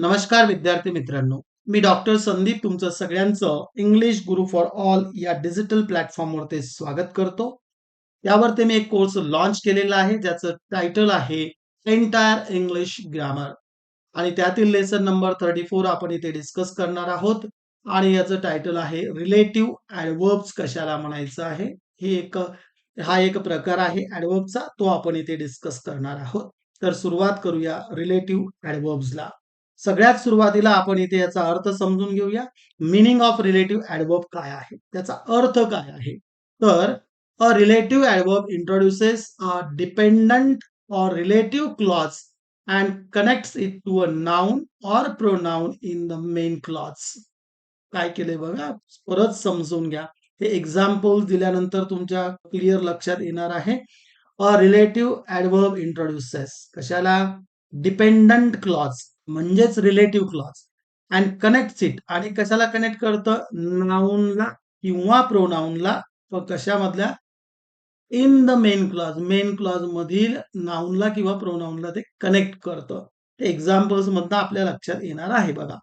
नमस्कार विद्यार्थी मित्रांनो. मी डॉक्टर संदीप तुमचं सगळ्यांचं इंग्लिश गुरु फॉर ऑल या डिजिटल प्लॅटफॉर्मवरती स्वागत करतो. यावरती मी एक कोर्स लॉन्च केलेला आहे ज्याचं टायटल आहे एंटायर इंग्लिश ग्रामर आणि त्यातील लेसन नंबर थर्टी फोर आपण इथे डिस्कस करणार आहोत. आणि याचं टायटल आहे रिलेटिव्ह ऍडवर्ब्स कशाला म्हणायचं आहे. हे एक हा एक प्रकार आहे ऍडवर्बचा तो आपण इथे डिस्कस करणार आहोत. तर सुरुवात करूया रिलेटिव्ह ऍडवर्ब्सला सगळ्यात सुरुवातीला आपण इथे याचा अर्थ समजून घेऊया. मिनिंग ऑफ रिलेटिव्ह ऍडवर्ब काय आहे? त्याचा अर्थ काय आहे? तर a relative adverb introduces a dependent or relative clause and connects it to a noun or pronoun in the main clause काय केलंय बघा? परत समजून घ्या. हे एक्झाम्पल दिल्यानंतर तुमच्या क्लिअर लक्षात येणार आहे. अ रिलेटिव्ह ऍडवर्ब इंट्रोड्युसेस कशाला? डिपेंडंट क्लॉज म्हणजेच relative clause and connect it आणि कशाला कनेक्ट करतं? नाऊनला किंवा प्रोनाऊनला कशामधल्या? In the main clause main clause मधील नाऊनला किंवा प्रोनाऊनला ते कनेक्ट करतं. ते एक्झाम्पल्स मधनं आपल्या लक्षात येणार आहे बघा.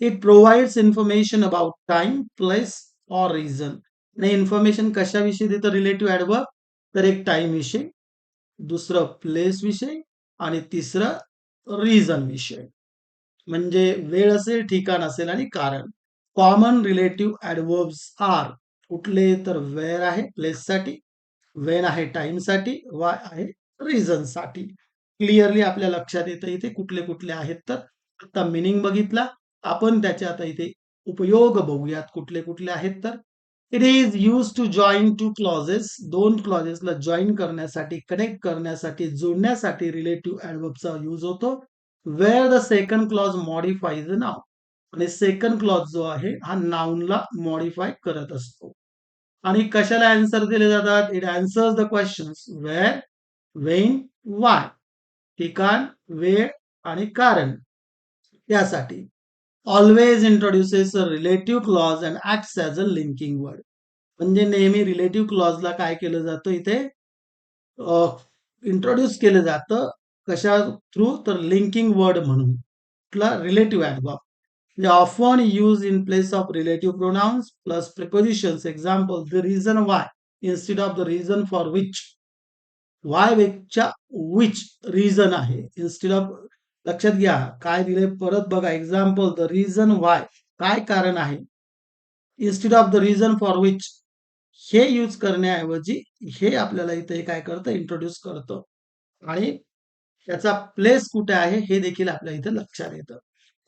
It provides information about time place or reason आणि इन्फॉर्मेशन कशाविषयी देतं? रिलेटिव्ह ऍडवर्ब तर एक टाइम विषय दुसरं प्लेस विषय आणि तिसरं रिझन विषय. म्हणजे वेळ असेल ठिकाण असेल आणि कारण. कॉमन रिलेटिव्ह ऍडवर्ब्स आर कुठले तर वेअर आहे प्लेससाठी वेन आहे टाइमसाठी वाय आहे रिझनसाठी क्लिअरली आपल्या लक्षात येतं इथे कुठले कुठले आहेत तर. आता मिनिंग बघितला. आपण त्याचे आता इथे उपयोग बघूयात कुठले कुठले आहेत तर. It is use to join two clauses दोन क्लॉजेसला जॉईन करण्यासाठी कनेक्ट करण्यासाठी जोडण्यासाठी रिलेटिव्ह ऍडवर्बचा यूज होतो. Where the second clause modifies नाव आणि सेकंड क्लॉज जो आहे हा नाऊनला मॉडिफाय करत असतो. आणि कशाला आन्सर दिले जातात? It answers the questions where when why ठिकाण वेळ आणि कारण. त्यासाठी always introduces a relative clause and acts as a linking word म्हणजे नेहमी रिलेटिव्ह क्लॉजला काय केलं जातं इथे? इंट्रोड्यूस केलं जातं कशा थ्रू तर लिंकिंग वर्ड म्हणून. कुठला रिलेटिव्ह ॲड बॉब म्हणजे of one use in place of relative pronouns plus preposition example the reason why instead of the reason for which why वेगच्या which reason आहे. इन्स्टिड ऑफ लक्षात घ्या काय दिले परत बघा. एक्झाम्पल द रिझन वाय काय कारण आहे? Instead of the reason for which हे यूज करण्याऐवजी हे आपल्याला इथे काय करतं? इंट्रोड्यूस करतं. आणि त्याचा प्लेस कुठे आहे हे देखील आपल्या इथे लक्षात येतं.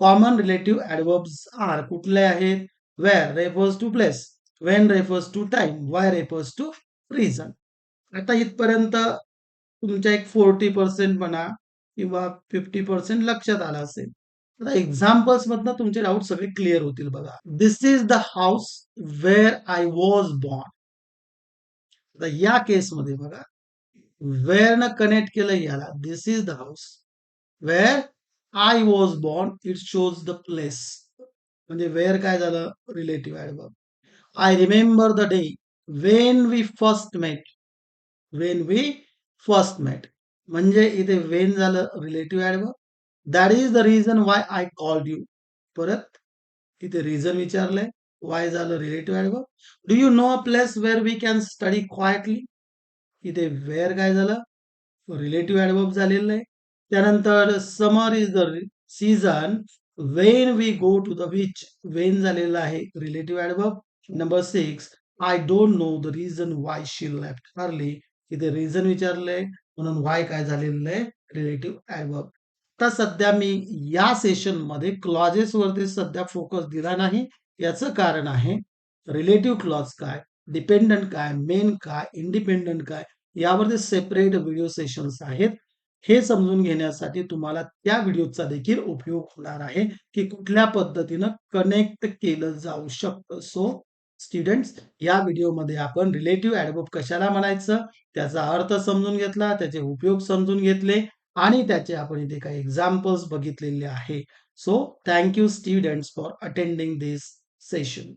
कॉमन रिलेटिव्ह ऍडवर्ब्स आर कुठले आहेत? Where refers to place when refers to time why refers to reason आता इथपर्यंत तुमच्या एक फोर्टी पर्सेंट म्हणा किंवा फिफ्टी पर्सेंट लक्षात आलं असेल. आता एक्झाम्पल्स मधनं तुमचे डाऊट सगळे क्लिअर होतील बघा. This is the house where I was born आता या केसमध्ये बघा. वेअर न कनेक्ट केलं याला? This is the house where I was born it shows the place म्हणजे वेअर काय झालं? Relative adverb I remember the day when we first met when we first met म्हणजे इथे वेन झालं relative adverb that is the reason why I called you परत इथे reason विचारलंय. Y झालं relative adverb do you know a place where we can study quietly इथे where काय झालं? रिलेटिव्ह ऍडवर्ब झालेलं आहे त्यानंतर summer is the season when we go to the beach. When झालेलं आहे relative adverb number six I don't know the reason why she left Harley. इथे reason विचारलंय म्हणून वाय काय झालेलं आहे? रिलेटिव्ह ऍडवर्ब आता सध्या मी या सेशनमध्ये क्लॉजेस वरती सध्या फोकस दिला नाही. याचं कारण आहे रिलेटिव्ह क्लॉज काय? डिपेंडंट काय मेन काय इंडिपेंडंट काय यावरती सेपरेट व्हिडिओ सेशन्स आहेत. हे समजून घेण्यासाठी तुम्हाला त्या व्हिडिओचा देखील उपयोग होणार आहे की कुठल्या पद्धतीनं कनेक्ट केलं जाऊ शकतं. सो स्टुडंट्स या व्हिडिओमध्ये आपण रिलेटिव्ह ऍडवर्ब कशाला म्हणायचं? त्याचा अर्थ समजून घेतला त्याचे उपयोग समजून घेतले आणि त्याचे आपण इथे काही एक्झाम्पल्स बघितलेले आहे. So thank you students for attending this session